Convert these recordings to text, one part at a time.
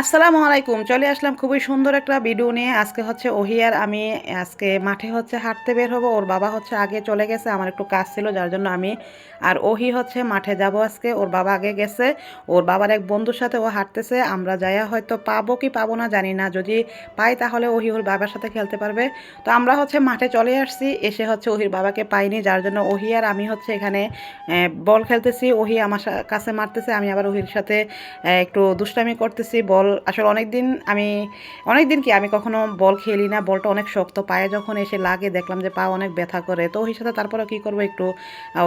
আসসালামু আলাইকুম। চলে আসলাম খুবই সুন্দর একটা ভিডিও নিয়ে। আজকে হচ্ছে ওহিয়ার আমি আজকে মাঠে হচ্ছে হাঁটতে বের হব। ওর বাবা হচ্ছে আগে চলে গেছে, আমার একটু কাজ ছিল, যার জন্য আমি আর ওহি হচ্ছে মাঠে যাব আজকে। ওর বাবা আগে গেছে, ওর বাবার এক বন্ধুর সাথে ও হাঁটতেছে। আমরা যাইয়া হয়তো পাবো কি পাবো না জানি না। যদি পাই তাহলে ওহি ওর বাবার সাথে খেলতে পারবে। তো আমরা হচ্ছে মাঠে চলে আসছি, এসে হচ্ছে ওহির বাবাকে পাইনি, যার জন্য ওহি আর আমি হচ্ছে এখানে বল খেলতেছি। ওহি আমার কাছে মারতেছে, আমি আবার ওহির সাথে একটু দুষ্টামি করতেছি, বল আসলে অনেক দিন আমি অনেক দিন কি আমি কখনো বল খেলি না, বলটা অনেক শক্ত, পায়ে যখন এসে লাগে দেখলাম যে পা অনেক ব্যথা করে। তো ওই সাথে তারপরে কি করব একটু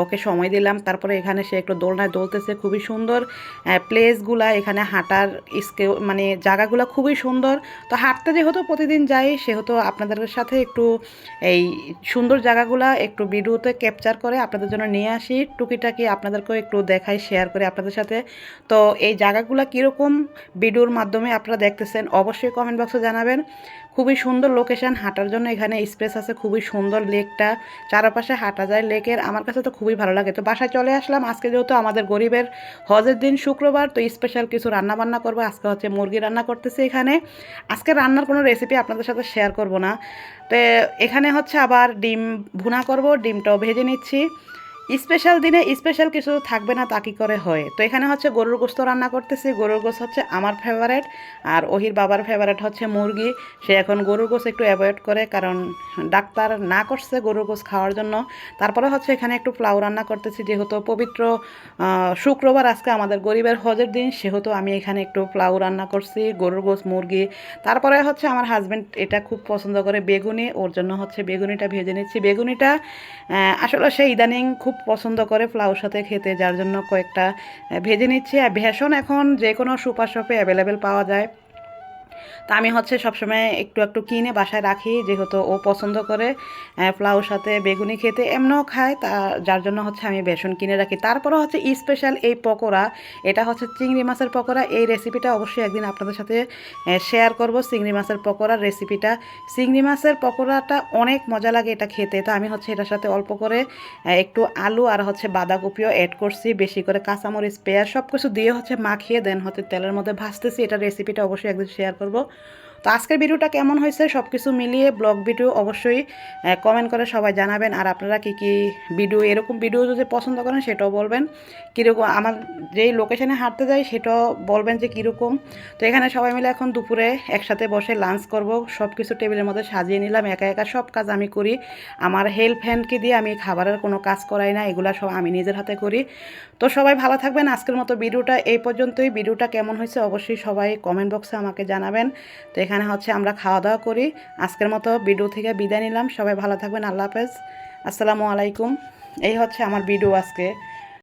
ওকে সময় দিলাম, তারপরে এখানে সে একটু দোলনায় দোলতেছে, খুবই সুন্দর প্লেসগুলা এখানে হাঁটার স্কে মানে জায়গাগুলো খুবই সুন্দর। তো হাঁটতে যেহেতু প্রতিদিন যাই, সেহেতু আপনাদের সাথে একটু এই সুন্দর জায়গাগুলা একটু ভিডিওতে ক্যাপচার করে আপনাদের জন্য নিয়ে আসি। টুকিটাকি আপনাদেরকেও একটু দেখাই শেয়ার করে আপনাদের সাথে। তো এই জায়গাগুলো কীরকম, ভিডিওর মাধ্যমে আপনারা দেখতেছেন, অবশ্যই কমেন্ট বক্সে জানাবেন। খুবই সুন্দর লোকেশন হাঁটার জন্য এখানে স্পেস আছে, খুবই সুন্দর লেকটা চারপাশে হাঁটা যায় লেকের আমার কাছে তো খুবই ভালো লাগে। তো বাসায় চলে আসলাম, আজকে যেহেতু আমাদের গরিবের হজের দিন শুক্রবার, তো স্পেশাল কিছু রান্না বান্না করব। আজকে হচ্ছে মুরগি রান্না করতেছি এখানে। আজকে রান্নার কোনো রেসিপি আপনাদের সাথে শেয়ার করব না। তো এখানে হচ্ছে আবার ডিম ভুনা করব, ডিমটাও ভেজে নিচ্ছি। স্পেশাল দিনে স্পেশাল কিছু থাকবে না তা কি করে হয়? তো এখানে হচ্ছে গরুর গোস্ত রান্না করতেছি। গরুর গোস্ত হচ্ছে আমার ফেভারেট আর ওহির বাবার ফেভারেট হচ্ছে মুরগি। সে এখন গরুর গোস্ত একটু অ্যাভয়েড করে কারণ ডাক্তার না করছে গরুর গোস্ত খাওয়ার জন্য। তারপরে হচ্ছে এখানে একটু পোলাও রান্না করতেছি যেহেতু পবিত্র শুক্রবার আজকে আমাদের গরিবের হজের দিন, সেহেতু আমি এখানে একটু পোলাও রান্না করছি, গরুর গোস্ত, মুরগি। তারপরে হচ্ছে আমার হাজব্যান্ড এটা খুব পছন্দ করে বেগুনি। ওর জন্য হচ্ছে বেগুনিটা ভেজে নিচ্ছি। বেগুনিটা আসলে সে ইদানিং খুব পছন্দ করে পোলাওর সাথে খেতে, যার জন্য কয়েকটা ভেজে নিচ্ছে। আর ভেষণ এখন যে কোনো সুপার শপে অ্যাভেলেবেল পাওয়া যায়। তা আমি হচ্ছে সবসময় একটু একটু কিনে বাসায় রাখি, যেহেতু ও পছন্দ করে পোলাওর সাথে বেগুনি খেতে এমনও খায়, তা যার জন্য হচ্ছে আমি বেসন কিনে রাখি। তারপরে হচ্ছে স্পেশাল এই পকোড়া, এটা হচ্ছে চিংড়ি মাছের পকোড়া, এই রেসিপিটা অবশ্যই একদিন আপনাদের সাথে শেয়ার করব চিংড়ি মাছের পকোড়ার রেসিপিটা চিংড়ি মাছের পকোড়াটা অনেক মজা লাগে এটা খেতে, তো আমি হচ্ছে এটার সাথে অল্প করে একটু আলু আর হচ্ছে বাঁধাকপিও অ্যাড করছি, বেশি করে কাঁচামরিচ, পেঁয়াজ সব কিছু দিয়ে হচ্ছে মাখিয়ে দেন হচ্ছে তেলের মধ্যে ভাজতেছি, এটা রেসিপিটা অবশ্যই একদিন শেয়ার করব। তো আজকের ভিডিওটা কেমন হয়েছে সব কিছু মিলিয়ে ব্লগ ভিডিও অবশ্যই কমেন্ট করে সবাই জানাবেন। আর আপনারা কি কি ভিডিও এরকম ভিডিও যদি পছন্দ করেন সেটাও বলবেন। কীরকম আমার যেই লোকেশানে হাঁটতে যাই সেটাও বলবেন যে কীরকম। তো এখানে সবাই মিলে এখন দুপুরে একসাথে বসে লাঞ্চ করব। সব কিছু টেবিলের মধ্যে সাজিয়ে নিলাম। একা একা সব কাজ আমি করি। আমার হেল্প হ্যান্ডকে দিয়ে আমি খাবারের কোনো কাজ করাই না, এগুলো সব আমি নিজের হাতে করি। তো সবাই ভালো থাকবেন। আজকের মতো ভিডিওটা এই পর্যন্তই। ভিডিওটা কেমন হয়েছে অবশ্যই সবাই কমেন্ট বক্সে আমাকে জানাবেন। তো এখানে হচ্ছে আমরা খাওয়া দাওয়া করি। আজকের মতো ভিডিও থেকে বিদায় নিলাম। সবাই ভালো থাকবেন। আল্লাহ হাফেজ। আসসালামু আলাইকুম। এই হচ্ছে আমার ভিডিও আজকে।